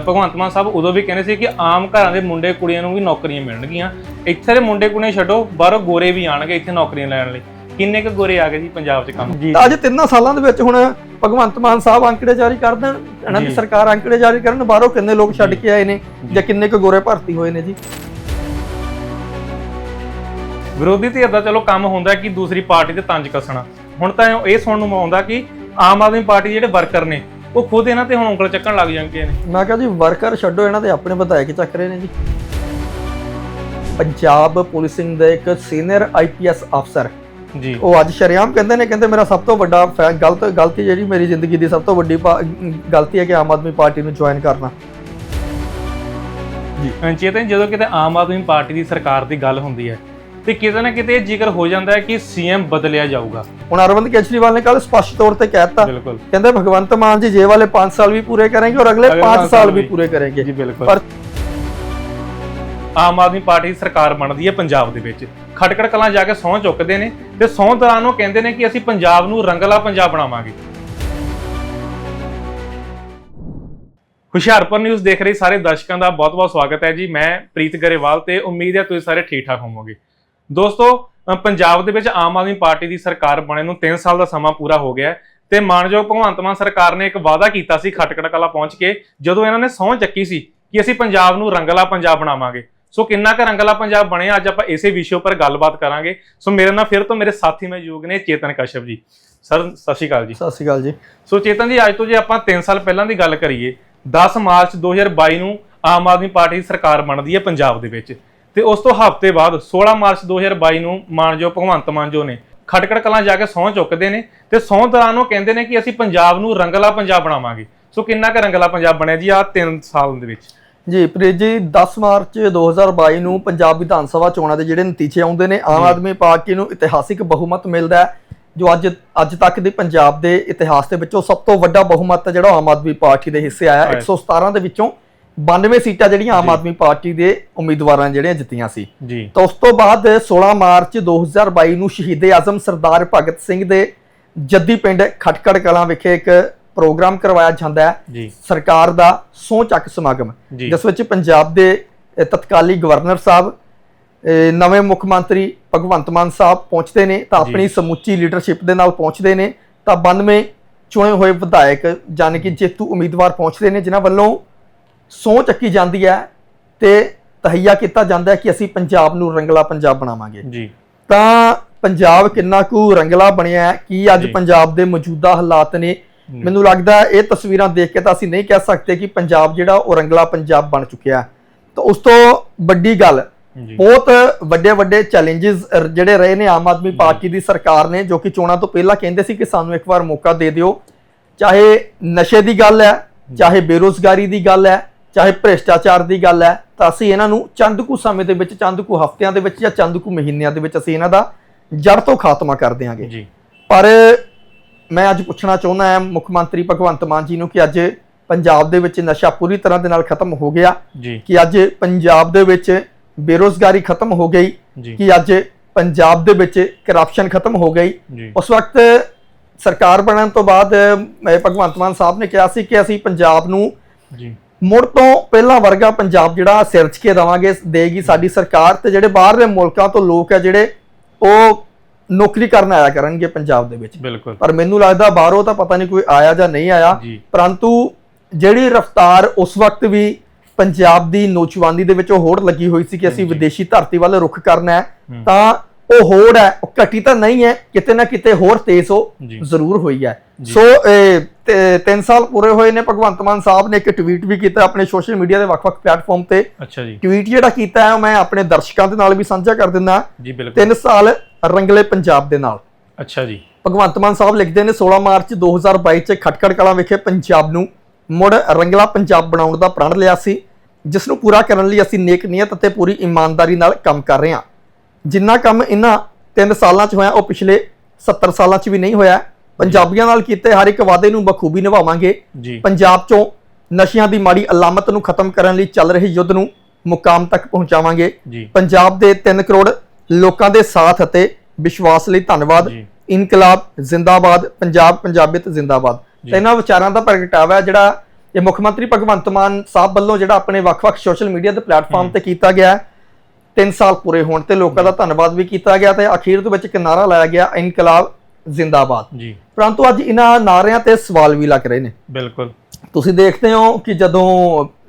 ਭਗਵੰਤ ਮਾਨ ਸਾਹਿਬ ਉਦੋਂ ਵੀ ਕਹਿੰਦੇ ਸੀ ਕਿ ਆਮ ਘਰਾਂ ਦੇ ਮੁੰਡੇ ਕੁੜੀਆਂ ਨੂੰ ਵੀ ਨੌਕਰੀਆਂ ਮਿਲਣਗੀਆਂ। ਇੱਥੇ ਦੇ ਮੁੰਡੇ ਕੁੜੀਆਂ ਛੱਡੋ ਬਾਹਰੋਂ ਗੋਰੇ ਵੀ ਆਣਗੇ ਇੱਥੇ ਨੌਕਰੀਆਂ ਲੈਣ ਲਈ। ਕਿੰਨੇ ਕੁ ਗੋਰੇ ਆ ਗਏ ਜੀ ਪੰਜਾਬ 'ਚ ਕੰਮ? ਜੀ। ਤਾਂ ਅੱਜ ਤਿੰਨਾਂ ਸਾਲਾਂ ਦੇ ਵਿੱਚ ਹੁਣ ਭਗਵੰਤ ਮਾਨ ਸਾਹਿਬ ਅੰਕੜੇ ਜਾਰੀ ਕਰ ਦੇਣ ਇਹਨਾਂ ਦੀ। ਸਰਕਾਰ ਅੰਕੜੇ ਜਾਰੀ ਕਰਨ ਬਾਹਰੋਂ ਕਿੰਨੇ ਲੋਕ ਛੱਡ ਕੇ ਆਏ ਨੇ ਜਾਂ ਕਿੰਨੇ ਕੁ ਗੋਰੇ ਭਰਤੀ ਹੋਏ ਨੇ ਜੀ। ਵਿਰੋਧੀ ਧਿਰ ਦਾ ਚਲੋ ਕੰਮ ਹੁੰਦਾ ਕਿ ਦੂਸਰੀ ਪਾਰਟੀ ਤੇ ਤੰਜ ਕੱਸਣਾ। ਹੁਣ ਤਾਂ ਇਹ ਸੁਣਨ ਨੂੰ ਆਉਂਦਾ ਕਿ ਆਮ ਆਦਮੀ ਪਾਰਟੀ ਦੇ ਜਿਹੜੇ ਵਰਕਰ ਨੇ ਉਹ ਖੁਦ ਇਹਨਾਂ ਤੇ ਹੁਣ ਉਂਗਲ ਚੱਕਣ ਲੱਗ ਜਾਂਦੇ ਨੇ। ਮੈਂ ਕਿਹਾ ਜੀ ਵਰਕਰ ਛੱਡੋ ਇਹਨਾਂ ਦੇ ਆਪਣੇ ਵਿਧਾਇਕ ਚੱਕ ਰਹੇ ਨੇ ਜੀ। ਪੰਜਾਬ ਪੁਲਿਸਿੰਗ ਦੇ ਇੱਕ ਸੀਨੀਅਰ ਆਈਪੀਐਸ ਅਫਸਰ। ਜੀ। ਉਹ ਅੱਜ ਸ਼ਰੇਆਮ ਕਹਿੰਦੇ ਨੇ ਕਹਿੰਦੇ ਮੇਰਾ ਸਭ ਤੋਂ ਵੱਡਾ ਗਲਤ ਗਲਤੀ ਜਿਹੜੀ ਮੇਰੀ ਜ਼ਿੰਦਗੀ ਦੀ ਸਭ ਤੋਂ ਵੱਡੀ ਗਲਤੀ ਹੈ ਕਿ ਆਮ ਆਦਮੀ ਪਾਰਟੀ ਨੂੰ ਜੁਆਇਨ ਕਰਨਾ। ਚੇਤਨ ਜਦੋਂ ਕਿਤੇ ਆਮ ਆਦਮੀ ਪਾਰਟੀ ਦੀ ਸਰਕਾਰ ਦੀ ਗੱਲ ਹੁੰਦੀ ਹੈ ਤੇ ਕਿਤੇ ਨਾ ਕਿਤੇ ਇਹ ਜ਼ਿਕਰ ਹੋ ਜਾਂਦਾ ਹੈ ਕਿ ਸੀਐਮ ਬਦਲਿਆ ਜਾਊਗਾ। ਹੁਣ ਅਰਵਿੰਦ ਕੇਜਰੀਵਾਲ ਨੇ ਕੱਲ ਸਪਸ਼ਟ ਤੌਰ ਤੇ ਕਹਿਤਾ ਕਹਿੰਦੇ ਭਗਵੰਤ ਮਾਨ ਜੀ ਜੇ ਵਾਲੇ 5 ਸਾਲ ਵੀ ਪੂਰੇ ਕਰਨਗੇ ਔਰ ਅਗਲੇ 5 ਸਾਲ ਵੀ ਪੂਰੇ ਕਰਨਗੇ। ਜੀ ਬਿਲਕੁਲ। ਪਰ ਆਮ ਆਦਮੀ ਪਾਰਟੀ ਸਰਕਾਰ ਬਣਦੀ ਹੈ ਪੰਜਾਬ ਦੇ ਵਿੱਚ। ਖਟਕੜ ਕਲਾਂ ਜਾ ਕੇ ਸੌਂ ਚੁੱਕਦੇ ਨੇ ਤੇ ਸੌਂ ਦੌਰਾਨ ਉਹ ਕਹਿੰਦੇ ਨੇ ਕਿ ਅਸੀਂ ਪੰਜਾਬ ਨੂੰ ਰੰਗਲਾ ਪੰਜਾਬ ਬਣਾਵਾਂਗੇ। ਹੁਸ਼ਿਆਰਪੁਰ ਨਿਊਜ਼ ਦੇਖ ਰਹੇ ਸਾਰੇ ਦਰਸ਼ਕਾਂ ਦਾ ਬਹੁਤ-ਬਹੁਤ ਸਵਾਗਤ ਹੈ ਜੀ। ਮੈਂ ਪ੍ਰੀਤ ਗਰੇਵਾਲ ਤੇ ਉਮੀਦ ਹੈ ਤੁਸੀਂ ਸਾਰੇ ਠੀਕ ਠਾਕ ਹੋਵੋਗੇ। ਦੋਸਤੋ ਪੰਜਾਬ ਦੇ ਵਿੱਚ ਆਮ ਆਦਮੀ ਪਾਰਟੀ ਦੀ ਸਰਕਾਰ ਬਣੇ ਨੂੰ 3 ਸਾਲ ਦਾ ਸਮਾਂ ਪੂਰਾ ਹੋ ਗਿਆ ਹੈ ਤੇ ਮਾਨਯੋਗ ਭਗਵੰਤ ਮਾਨ ਸਰਕਾਰ ਨੇ ਇੱਕ ਵਾਅਦਾ ਕੀਤਾ ਸੀ ਖਟਕੜ ਕਲਾਂ ਪਹੁੰਚ ਕੇ ਜਦੋਂ ਇਹਨਾਂ ਨੇ ਸਹੁੰ ਚੱਕੀ ਸੀ ਕਿ ਅਸੀਂ ਪੰਜਾਬ ਨੂੰ ਰੰਗਲਾ ਪੰਜਾਬ ਬਣਾਵਾਂਗੇ। ਸੋ ਕਿੰਨਾ ਕੁ ਰੰਗਲਾ ਪੰਜਾਬ ਬਣਿਆ ਅੱਜ ਆਪਾਂ ਇਸੇ ਵਿਸ਼ੇ ਉੱਪਰ ਗੱਲਬਾਤ ਕਰਾਂਗੇ। ਸੋ ਮੇਰੇ ਨਾਲ ਫਿਰ ਤੋਂ ਮੇਰੇ ਸਾਥੀ ਮੌਜੂਦ ਨੇ ਚੇਤਨ ਕਸ਼ਪ ਜੀ। ਸਰ ਸਤਿ ਸ਼੍ਰੀ ਅਕਾਲ ਜੀ। ਸਤਿ ਸ਼੍ਰੀ ਅਕਾਲ ਜੀ। ਸੋ ਚੇਤਨ ਜੀ ਅੱਜ ਤੋਂ ਜੇ ਆਪਾਂ 3 ਸਾਲ ਪਹਿਲਾਂ ਦੀ ਗੱਲ ਕਰੀਏ 10 ਮਾਰਚ 2022 ਨੂੰ ਆਮ ਆਦਮੀ ਪਾਰਟੀ ਦੀ ਸਰਕਾਰ ਬਣਦੀ ਹੈ ਪੰਜਾਬ ਦੇ ਵਿੱਚ। ਤੇ ਉਸ ਤੋਂ ਹਫ਼ਤੇ ਬਾਅਦ 16 ਮਾਰਚ 2022 ਨੂੰ ਮਾਨਯੋਗ ਭਗਵੰਤ ਮਾਨ ਜੋ ਨੇ ਖਟਕੜ ਕਲਾਂ ਜਾ ਕੇ ਸਹੁੰ ਚੁੱਕਦੇ ਨੇ ਤੇ ਸਹੁੰ ਦੌਰਾਨ ਉਹ ਕਹਿੰਦੇ ਨੇ ਕਿ ਅਸੀਂ ਪੰਜਾਬ ਨੂੰ ਰੰਗਲਾ ਪੰਜਾਬ ਬਣਾਵਾਂਗੇ। ਸੋ ਕਿੰਨਾ ਕੁ ਰੰਗਲਾ ਪੰਜਾਬ ਬਣਿਆ ਜੀ ਆ 3 ਸਾਲ ਦੇ ਵਿੱਚ? ਜੀ ਪ੍ਰੀਤ ਜੀ 10 ਮਾਰਚ 2022 ਨੂੰ ਪੰਜਾਬ ਵਿਧਾਨ ਸਭਾ ਚੋਣਾਂ ਦੇ ਜਿਹੜੇ ਨਤੀਜੇ ਆਉਂਦੇ ਨੇ ਆਮ ਆਦਮੀ ਪਾਰਟੀ ਨੂੰ ਇਤਿਹਾਸਿਕ ਬਹੁਮਤ ਮਿਲਦਾ ਹੈ ਜੋ ਅੱਜ ਅੱਜ ਤੱਕ ਦੇ ਪੰਜਾਬ ਦੇ ਇਤਿਹਾਸ ਦੇ ਵਿੱਚੋਂ ਸਭ ਤੋਂ ਵੱਡਾ ਬਹੁਮਤ ਜਿਹੜਾ ਆਮ ਆਦਮੀ ਪਾਰਟੀ ਦੇ ਹਿੱਸੇ ਆਇਆ ਹੈ। 117 ਦੇ ਵਿੱਚੋਂ 92 ਸੀਟਾਂ ਜਿਹੜੀਆਂ ਆਮ ਆਦਮੀ ਪਾਰਟੀ ਦੇ ਉਮੀਦਵਾਰਾਂ ਜਿਹੜੀਆਂ ਜਿੱਤੀਆਂ ਸੀ। ਜੀ। ਤਾਂ ਉਸ ਤੋਂ ਬਾਅਦ 16 ਮਾਰਚ 2022 ਨੂੰ ਸ਼ਹੀਦ ਆਜ਼ਮ ਸਰਦਾਰ ਭਗਤ ਸਿੰਘ ਦੇ ਜੱਦੀ ਪਿੰਡ ਖਟਕੜ ਕਲਾਂ ਵਿਖੇ ਇੱਕ ਪ੍ਰੋਗਰਾਮ ਕਰਵਾਇਆ ਜਾਂਦਾ ਹੈ। ਸਰਕਾਰ ਦਾ ਸਹੁੰ ਚੱਕ ਸਮਾਗਮ। ਜਿਸ ਵਿੱਚ ਪੰਜਾਬ ਦੇ ਤਤਕਾਲੀ ਗਵਰਨਰ ਸਾਹਿਬ ਨਵੇਂ ਮੁੱਖ ਮੰਤਰੀ ਭਗਵੰਤ ਮਾਨ ਸਾਹਿਬ ਪਹੁੰਚਦੇ ਨੇ ਤਾਂ। ਆਪਣੀ ਸਮੁੱਚੀ ਲੀਡਰਸ਼ਿਪ ਦੇ ਨਾਲ ਪਹੁੰਚਦੇ ਨੇ ਤਾਂ 92 ਚੁਣੇ ਹੋਏ ਵਿਧਾਇਕ ਜਾਣੀ ਕਿ ਜੇਤੂ ਉਮੀਦਵਾਰ ਪਹੁੰਚਦੇ ਨੇ ਜਿਨ੍ਹਾਂ ਵੱਲੋਂ ਸਹੁੰ ਚੱਕੀ ਜਾਂਦੀ ਹੈ ਤੇ ਤਹਈਆ ਕੀਤਾ ਜਾਂਦਾ ਹੈ ਕਿ ਅਸੀਂ ਪੰਜਾਬ ਨੂੰ ਰੰਗਲਾ ਪੰਜਾਬ ਬਣਾਵਾਂਗੇ। ਜੀ। ਤਾਂ ਪੰਜਾਬ ਕਿੰਨਾ ਕੁ ਰੰਗਲਾ ਬਣਿਆ ਹੈ ਕੀ ਅੱਜ। ਪੰਜਾਬ ਦੇ ਮੌਜੂਦਾ ਹਾਲਾਤ ਨੇ? ਮੈਨੂੰ ਲੱਗਦਾ ਇਹ ਤਸਵੀਰਾਂ ਦੇਖ ਕੇ ਤਾਂ ਅਸੀਂ ਨਹੀਂ ਕਹਿ ਸਕਦੇ ਕਿ ਪੰਜਾਬ ਜਿਹੜਾ ਉਹ ਰੰਗਲਾ ਪੰਜਾਬ ਬਣ ਚੁੱਕਿਆ ਤਾਂ ਉਸ ਤੋਂ ਵੱਡੀ ਗੱਲ ਬਹੁਤ ਵੱਡੇ ਵੱਡੇ ਚੈਲੰਜਸ ਜਿਹੜੇ ਰਹੇ ਨੇ ਆਮ ਆਦਮੀ ਪਾਰਟੀ ਦੀ ਸਰਕਾਰ ਨੇ ਜੋ ਕਿ ਚੋਣਾਂ ਤੋਂ ਪਹਿਲਾਂ ਕਹਿੰਦੇ ਸੀ ਕਿ ਸਾਨੂੰ ਇੱਕ ਵਾਰ ਮੌਕਾ ਦੇ ਦਿਓ। ਚਾਹੇ ਨਸ਼ੇ ਦੀ ਗੱਲ ਹੈ। ਚਾਹੇ ਬੇਰੋਜ਼ਗਾਰੀ ਦੀ ਗੱਲ ਹੈ ਚਾਹੇ ਭ੍ਰਿਸ਼ਟਾਚਾਰ ਦੀ ਗੱਲ ਹੈ ਤਾਂ ਅਸੀਂ ਇਹਨਾਂ ਨੂੰ ਚੰਦ ਕੁ ਸਮੇਂ ਦੇ ਵਿੱਚ ਚੰਦ ਕੁ ਹਫ਼ਤਿਆਂ ਦੇ ਵਿੱਚ ਜਾਂ ਚੰਦ ਕੁ ਮਹੀਨਿਆਂ ਦੇ ਵਿੱਚ ਅਸੀਂ ਇਹਨਾਂ ਦਾ ਜੜ ਤੋਂ ਖਾਤਮਾ ਕਰ ਦਿਆਂਗੇ। ਜੀ। ਪਰ ਮੈਂ ਅੱਜ ਪੁੱਛਣਾ ਚਾਹੁੰਦਾ ਹਾਂ ਮੁੱਖ ਮੰਤਰੀ ਭਗਵੰਤ ਮਾਨ ਜੀ ਨੂੰ ਕਿ ਅੱਜ ਪੰਜਾਬ ਦੇ ਵਿੱਚ ਨਸ਼ਾ ਪੂਰੀ ਤਰ੍ਹਾਂ ਦੇ ਨਾਲ ਖਤਮ ਹੋ ਗਿਆ। ਕਿ ਅੱਜ ਪੰਜਾਬ ਦੇ ਵਿੱਚ ਬੇਰੋਜ਼ਗਾਰੀ ਖਤਮ ਹੋ ਗਈ। ਕਿ ਅੱਜ ਪੰਜਾਬ ਦੇ ਵਿੱਚ ਕਰਪਸ਼ਨ ਖਤਮ ਹੋ ਗਈ। ਉਸ ਵਕਤ ਸਰਕਾਰ ਬਣਨ ਤੋਂ ਬਾਅਦ ਅਹ, ਭਗਵੰਤ ਮਾਨ ਸਾਹਿਬ ਨੇ ਕਿਹਾ ਸੀ ਕਿ ਅਸੀਂ ਪੰਜਾਬ ਨੂੰ ਮੁੜ ਤੋਂ ਪਹਿਲਾਂ ਵਰਗਾ ਪੰਜਾਬ ਜਿਹੜਾ ਸਿਰਜ ਕੇ ਦਵਾਂਗੇ ਦੇਗੀ ਸਾਡੀ ਸਰਕਾਰ ਤੇ ਜਿਹੜੇ ਬਾਹਰਲੇ ਮੁਲਕਾਂ ਤੋਂ ਲੋਕ ਆ ਜਿਹੜੇ ਉਹ ਨੌਕਰੀ ਕਰਨ ਆਇਆ ਕਰਨਗੇ ਪੰਜਾਬ ਦੇ ਵਿੱਚ ਬਿਲਕੁਲ ਪਰ ਮੈਨੂੰ ਲੱਗਦਾ ਬਾਹਰੋਂ ਤਾਂ ਪਤਾ ਨਹੀਂ ਕੋਈ ਆਇਆ ਜਾਂ ਨਹੀਂ ਆਇਆ ਪਰੰਤੂ ਜਿਹੜੀ ਰਫ਼ਤਾਰ ਉਸ ਵਕਤ ਵੀ ਪੰਜਾਬ ਦੀ ਨੌਜਵਾਨੀ ਦੇ ਵਿੱਚ ਉਹ ਹੋੜ ਲੱਗੀ ਹੋਈ ਸੀ ਕਿ ਅਸੀਂ। ਵਿਦੇਸ਼ੀ ਧਰਤੀ ਵੱਲ ਰੁਖ ਕਰਨਾ ਹੈ ਹੂੰ। ਤਾਂ ਉਹ ਹੋੜ ਹੈ ਉਹ ਘਟੀ ਤਾਂ ਨਹੀਂ ਹੈ ਕਿਤੇ ਨਾ ਕਿਤੇ ਹੋਰ ਤੇਜ਼ ਜੀ। ਜ਼ਰੂਰ ਹੋਈ ਹੈ ਜੀ। ਸੋ 3 ਸਾਲ ਪੂਰੇ ਹੋਏ ਨੇ ਭਗਵੰਤ ਮਾਨ ਸਾਹਿਬ ਨੇ ਇੱਕ ਟਵੀਟ ਵੀ ਕੀਤਾ ਆਪਣੇ ਸੋਸ਼ਲ ਮੀਡੀਆ ਦੇ ਵੱਖ-ਵੱਖ ਪਲੇਟਫਾਰਮ ਤੇ। ਅੱਛਾ ਜੀ। ਟਵੀਟ ਜਿਹੜਾ ਕੀਤਾ ਹੈ ਉਹ ਮੈਂ ਆਪਣੇ ਦਰਸ਼ਕਾਂ ਦੇ ਨਾਲ ਵੀ ਸਾਂਝਾ ਕਰ ਦਿੰਦਾ। ਜੀ ਬਿਲਕੁਲ। 3 ਸਾਲ ਰੰਗਲੇ ਪੰਜਾਬ ਦੇ ਨਾਲ। ਅੱਛਾ ਜੀ। ਭਗਵੰਤ ਮਾਨ ਸਾਹਿਬ ਲਿਖਦੇ ਨੇ 16 ਮਾਰਚ 2022 ਚ ਖਟਕੜ ਕਲਾਂ ਵਿਖੇ ਪੰਜਾਬ ਨੂੰ ਮੁੜ ਰੰਗਲਾ ਪੰਜਾਬ ਬਣਾਉਣ ਦਾ ਪ੍ਰਣ ਲਿਆ ਸੀ ਜਿਸ ਨੂੰ ਪੂਰਾ ਕਰਨ ਲਈ ਅਸੀਂ ਨੇਕ ਨੀਅਤ ਅਤੇ ਪੂਰੀ ਇਮਾਨਦਾਰੀ ਨਾਲ ਕੰਮ ਕਰ ਰਹੇ ਹਾਂ। ਜਿੰਨਾ ਕੰਮ ਇਹਨਾਂ 3 ਸਾਲਾਂ 'ਚ ਹੋਇਆ ਉਹ ਪਿਛਲੇ 70 ਸਾਲਾਂ 'ਚ ਵੀ ਨਹੀਂ ਹੋਇਆ। ਪੰਜਾਬੀਆਂ ਨਾਲ ਕੀਤੇ ਹਰ ਇੱਕ ਵਾਅਦੇ ਨੂੰ ਬਖੂਬੀ ਨਿਭਾਵਾਂਗੇ। ਪੰਜਾਬ 'ਚੋਂ ਨਸ਼ਿਆਂ ਦੀ ਮਾੜੀ ਅਲਾਮਤ ਨੂੰ ਖਤਮ ਕਰਨ ਲਈ ਚੱਲ ਰਹੇ ਯੁੱਧ ਨੂੰ ਮੁਕਾਮ ਤੱਕ ਪਹੁੰਚਾਵਾਂਗੇ। ਪੰਜਾਬ ਦੇ 3 ਕਰੋੜ ਲੋਕਾਂ ਦੇ ਸਾਥ ਅਤੇ ਵਿਸ਼ਵਾਸ ਲਈ ਧੰਨਵਾਦ। ਇਨਕਲਾਬ ਜ਼ਿੰਦਾਬਾਦ ਪੰਜਾਬ ਪੰਜਾਬੀਅਤ ਜ਼ਿੰਦਾਬਾਦ। ਤਾਂ ਇਹਨਾਂ ਵਿਚਾਰਾਂ ਦਾ ਪ੍ਰਗਟਾਵਾ ਜਿਹੜਾ ਇਹ ਮੁੱਖ ਮੰਤਰੀ ਭਗਵੰਤ ਮਾਨ ਸਾਹਿਬ ਵੱਲੋਂ ਜਿਹੜਾ ਆਪਣੇ ਵੱਖ-ਵੱਖ ਸੋਸ਼ਲ ਮੀਡੀਆ ਦੇ ਪਲੇਟਫਾਰਮ ਤੇ ਕੀਤਾ ਗਿਆ 3 ਸਾਲ ਪੂਰੇ ਹੋਣ ਤੇ ਲੋਕਾਂ ਦਾ ਧੰਨਵਾਦ ਵੀ ਕੀਤਾ ਗਿਆ ਤੇ ਅਖੀਰ ਦੇ ਵਿੱਚ ਇੱਕ ਨਾਰਾ ਲਾਇਆ ਗਿਆ ਇਨਕਲਾਬ ਜ਼ਿੰਦਾਬਾਦ। ਜੀ। ਪਰੰਤੂ ਅੱਜ ਇਹਨਾਂ ਨਾਰਿਆਂ ਤੇ ਸਵਾਲ ਵੀ ਲੱਗ ਰਹੇ ਨੇ। ਬਿਲਕੁਲ। ਤੁਸੀਂ ਦੇਖਦੇ ਹੋ ਕਿ ਜਦੋਂ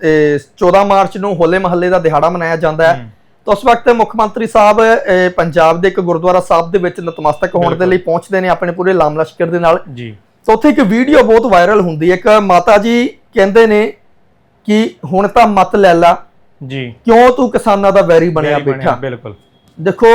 ਇਹ 14 ਮਾਰਚ ਨੂੰ ਹੋਲੇ ਮਹੱਲੇ ਦਾ ਦਿਹਾੜਾ ਮਨਾਇਆ ਜਾਂਦਾ ਹੈ ਤਾਂ ਉਸ ਵਕਤ ਮੁੱਖ ਮੰਤਰੀ ਸਾਹਿਬ ਪੰਜਾਬ ਦੇ ਇੱਕ ਗੁਰਦੁਆਰਾ ਸਾਹਿਬ ਦੇ ਵਿੱਚ ਨਤਮਸਤਕ ਹੋਣ ਦੇ ਲਈ ਪਹੁੰਚਦੇ ਨੇ ਆਪਣੇ ਪੂਰੇ ਲਾਮ ਲਸ਼ਕਰ ਦੇ ਨਾਲ। ਜੀ। ਤਾਂ ਉੱਥੇ ਇੱਕ ਵੀਡੀਓ ਬਹੁਤ ਵਾਇਰਲ ਹੁੰਦੀ ਹੈ। ਇੱਕ ਮਾਤਾ ਜੀ ਕਹਿੰਦੇ ਨੇ ਕਿ ਹੁਣ ਤਾਂ ਮਤ ਲੈ ਲਾ। ਜੀ। ਕਿਉਂ ਤੂੰ ਕਿਸਾਨਾਂ ਦਾ ਵੈਰੀ ਬਣਿਆ ਬੈਠਾ? ਬਿਲਕੁਲ। ਦੇਖੋ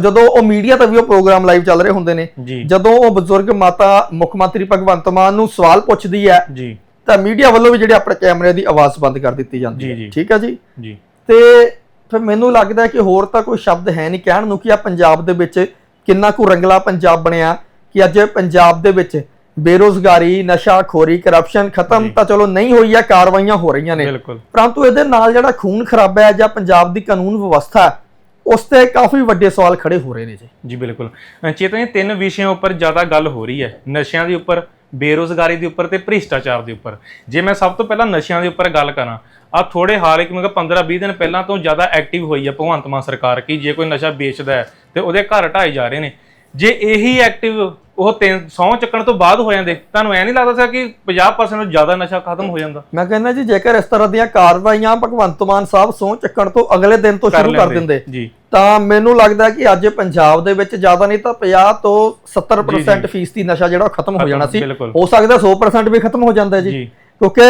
ਜਦੋਂ ਉਹ ਮੀਡੀਆ ਤੇ ਵੀ ਉਹ ਪ੍ਰੋਗਰਾਮ ਲਾਈਵ ਚੱਲ ਰਹੇ ਹੁੰਦੇ ਨੇ ਜਦੋਂ ਉਹ ਬਜ਼ੁਰਗ ਮਾਤਾ ਮੁੱਖ ਮੰਤਰੀ ਭਗਵੰਤ ਮਾਨ ਨੂੰ ਸਵਾਲ ਪੁੱਛਦੀ ਹੈ ਜੀ। ਤਾਂ ਮੀਡੀਆ ਵੱਲੋਂ ਵੀ ਜਿਹੜੇ ਆਪਣੇ ਕੈਮਰੇ ਦੀ ਆਵਾਜ਼ ਬੰਦ ਕਰ ਦਿੱਤੀ ਜਾਂਦੀ ਹੈ। ਠੀਕ ਹੈ ਜੀ? ਜੀ। ਤੇ ਫਿਰ ਮੈਨੂੰ ਲੱਗਦਾ ਕਿ ਹੋਰ ਤਾਂ ਕੋਈ ਸ਼ਬਦ ਹੈ ਨਹੀਂ ਕਹਿਣ ਨੂੰ ਕਿ ਆ ਪੰਜਾਬ ਦੇ ਵਿੱਚ ਕਿੰਨਾ ਕੁ ਰੰਗਲਾ ਪੰਜਾਬ ਬਣਿਆ ਕਿ ਅੱਜ ਪੰਜਾਬ ਦੇ ਵਿੱਚ ਬੇਰੋਜ਼ਗਾਰੀ ਨਸ਼ਾਖੋਰੀ ਕਰਪਸ਼ਨ ਖਤਮ ਤਾਂ ਚਲੋ ਨਹੀਂ ਹੋਈ ਹੈ ਕਾਰਵਾਈਆਂ ਹੋ ਰਹੀਆਂ ਨੇ। ਪਰੰਤੂ ਇਹਦੇ ਨਾਲ ਜਿਹੜਾ ਖੂਨ ਖਰਾਬਾ ਹੈ ਜਾਂ ਪੰਜਾਬ ਦੀ ਕਾਨੂੰਨ ਵਿਵਸਥਾ ਉਸ ਤੇ ਕਾਫੀ ਵੱਡੇ ਸਵਾਲ ਖੜੇ ਹੋ ਰਹੇ ਨੇ ਜੀ। ਜੀ ਬਿਲਕੁਲ। ਅ, ਚੇਤਨ ਜੀ ਤਿੰਨ ਵਿਸ਼ਿਆਂ ਉੱਪਰ ਜ਼ਿਆਦਾ ਗੱਲ ਹੋ ਰਹੀ ਹੈ। ਨਸ਼ਿਆਂ ਦੇ ਉੱਪਰ ਬੇਰੋਜ਼ਗਾਰੀ ਦੇ ਉੱਪਰ ਤੇ ਭ੍ਰਿਸ਼ਟਾਚਾਰ ਦੇ ਉੱਪਰ। ਜੇ ਮੈਂ ਸਭ ਤੋਂ ਪਹਿਲਾਂ ਨਸ਼ਿਆਂ ਦੇ ਉੱਪਰ ਗੱਲ ਕਰਾਂ ਆ ਥੋੜੇ ਹਾਲ ਇੱਕ ਮੈਂ 15 20 ਦਿਨ ਪਹਿਲਾਂ ਤੋਂ ਜ਼ਿਆਦਾ ਐਕਟਿਵ ਹੋਈ ਹੈ ਭਗਵੰਤ ਮਾਨ ਸਰਕਾਰ ਕਿ ਜੇ ਕੋਈ ਨਸ਼ਾ ਵੇਚਦਾ ਹੈ ਤੇ ਉਹਦੇ ਘਰ ਢਾਏ ਜਾ ਰਹੇ ਨੇ। ਜੇ ਇਹੀ ਐਕਟਿਵ ਉਹ ਤਿੰਨ ਸੌ ਚੱਕਣ ਤੋਂ ਬਾਅਦ ਹੋ ਜਾਂਦੇ। ਤੁਹਾਨੂੰ ਐ ਨਹੀਂ ਲੱਗਦਾ ਸੀ ਕਿ 50% ਤੋਂ ਜ਼ਿਆਦਾ ਨਸ਼ਾ ਖਤਮ ਹੋ ਜਾਂਦਾ? ਮੈਂ ਕਹਿੰਦਾ ਜੀ ਜੇਕਰ ਇਸ ਤਰ੍ਹਾਂ ਦੀਆਂ ਕਾਰਵਾਈਆਂ ਭਗਵੰਤ ਮਾਨ ਸਾਹਿਬ ਸਹੁੰ ਚੱਕਣ ਤੋਂ ਅਗਲੇ ਦਿਨ ਤੋਂ ਸ਼ੁਰੂ ਕਰ ਦਿੰਦੇ ਜੀ। ਤਾਂ ਮੈਨੂੰ ਲੱਗਦਾ ਕਿ ਅੱਜ ਪੰਜਾਬ ਦੇ ਵਿੱਚ ਜ਼ਿਆਦਾ ਨਹੀਂ ਤਾਂ 50 ਤੋਂ 70% ਫੀਸਦੀ ਨਸ਼ਾ ਜਿਹੜਾ ਖਤਮ ਹੋ ਜਾਣਾ ਸੀ। ਹੋ ਸਕਦਾ 100% ਵੀ ਖਤਮ ਹੋ ਜਾਂਦਾ ਜੀ। ਕਿਉਂਕਿ